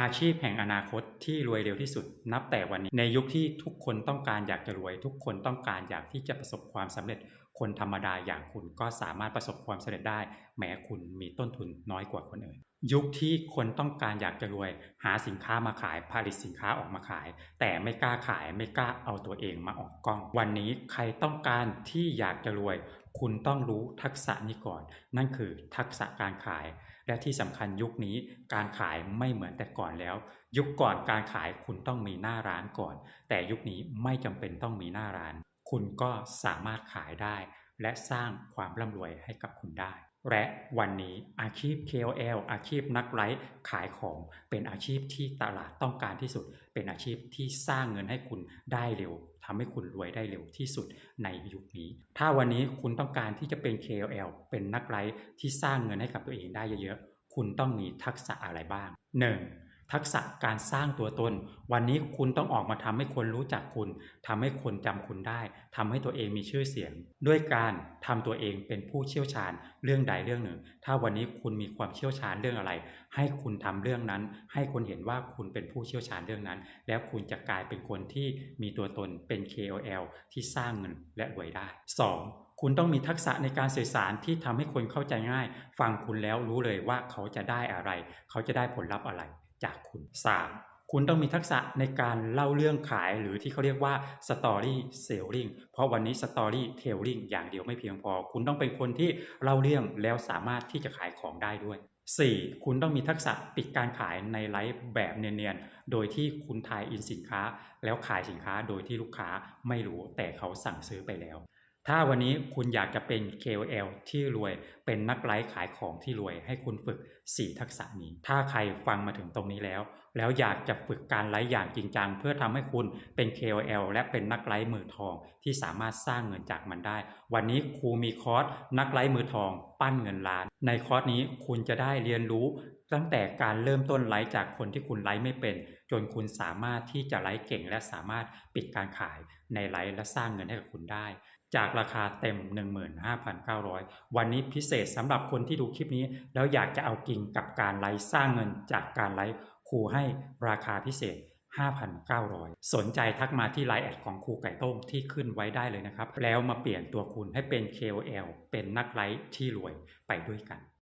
อาชีพแห่งอนาคตที่รวยเร็วที่สุด นับแต่วันนี้ในยุคที่ทุกคนต้องการอยากจะรวย ทุกคนต้องการอยากที่จะประสบความสำเร็จ คนธรรมดาอย่างคุณก็สามารถประสบความสำเร็จได้ แม้คุณมีต้นทุนน้อยกว่าคนอื่น ยุคที่คนต้องการอยากจะรวย หาสินค้ามาขายผลิตสินค้าออกมาขาย แต่ไม่กล้าขายไม่กล้าเอาตัวเองมาออกกล้อง วันนี้ใครต้องการที่อยากจะรวย คุณต้องรู้ทักษะนี้ก่อน นั่นคือทักษะการขาย และที่สำคัญยุคนี้การขายไม่เหมือนแต่ก่อนแล้ว ยุคก่อนการขายคุณต้องมีหน้าร้านก่อน แต่ยุคนี้ไม่จำเป็นต้องมีหน้าร้าน คุณก็สามารถขายได้ และสร้างความร่ำรวยให้กับคุณได้ และวันนี้อาชีพ KOL อาชีพนักไลฟ์ขายของเป็นอาชีพที่ตลาดต้องการที่สุด เป็นอาชีพที่สร้างเงินให้คุณได้เร็วทำให้คุณรวยได้เร็วที่สุดในยุคนี้ ถ้าวันนี้คุณต้องการที่จะเป็น KOL เป็นนักไลฟ์ที่สร้างเงินให้กับตัวเองได้เยอะๆ คุณต้องมีทักษะอะไรบ้าง 1. ทักษะการสร้างตัวตน วันนี้คุณต้องออกมาทำให้คนรู้จักคุณทำให้คนจำคุณได้ทำให้ตัวเองมีชื่อเสียง ด้วยการทำตัวเองเป็นผู้เชี่ยวชาญเรื่องใดเรื่องหนึ่ง ถ้าวันนี้คุณมีความเชี่ยวชาญเรื่องอะไร ให้คุณทำเรื่องนั้น ให้คนเห็นว่าคุณเป็นผู้เชี่ยวชาญเรื่องนั้น แล้วคุณจะกลายเป็นคนที่มีตัวตนเป็น KOL ที่สร้างเงินและรวยได้ 2. คุณต้องมีทักษะในการสื่อสารที่ทำให้คนเข้าใจง่าย ฟังคุณแล้วรู้เลยว่าเขาจะได้อะไร เขาจะได้ผลลัพธ์อะไร จากคุณ 3. คุณต้องมีทักษะในการเล่าเรื่องขายหรือที่เขาเรียกว่า Story Selling เพราะวันนี้ Story Telling อย่างเดียวไม่เพียงพอ คุณต้องเป็นคนที่เล่าเรื่องแล้วสามารถที่จะขายของได้ด้วย 4. คุณต้องมีทักษะปิดการขายในไลฟ์แบบเนียนๆ โดยที่คุณทายอินสินค้า แล้วขายสินค้าโดยที่ลูกค้าไม่รู้แต่เขาสั่งซื้อไปแล้ว ถ้าวันนี้คุณอยากจะเป็น KOL ที่รวย เป็นนักไลฟ์ขายของที่รวย ให้คุณฝึก 4 ทักษะนี้ ถ้าใครฟังมาถึงตรงนี้แล้ว แล้วอยากจะฝึกการไลฟ์อย่างจริงจังเพื่อทำให้คุณเป็น KOL และเป็นนักไลฟ์มือทองที่สามารถสร้างเงินจากมันได้ วันนี้ครูมีคอร์สนักไลฟ์มือทอง ปั้นเงินล้าน ในคอร์สนี้คุณจะได้เรียนรู้ตั้งแต่การเริ่มต้นไลฟ์จากคนที่คุณไลฟ์ไม่เป็น จนคุณสามารถที่จะไลฟ์เก่ง และสามารถปิดการขายในไลฟ์และสร้างเงินให้กับคุณได้ จากราคาเต็ม 15,900 วันนี้พิเศษสำหรับคนที่ดูคลิปนี้ แล้วอยากจะเอากินกับการไลฟ์สร้างเงินจากการไลฟ์ครูให้ราคาพิเศษ 5,900 สนใจทักมาที่ไลน์แอดของครูไก่ต้มที่ขึ้นไว้ได้เลยนะครับ แล้วมาเปลี่ยนตัวคุณให้เป็น KOL เป็นนักไลฟ์ที่รวยไปด้วยกัน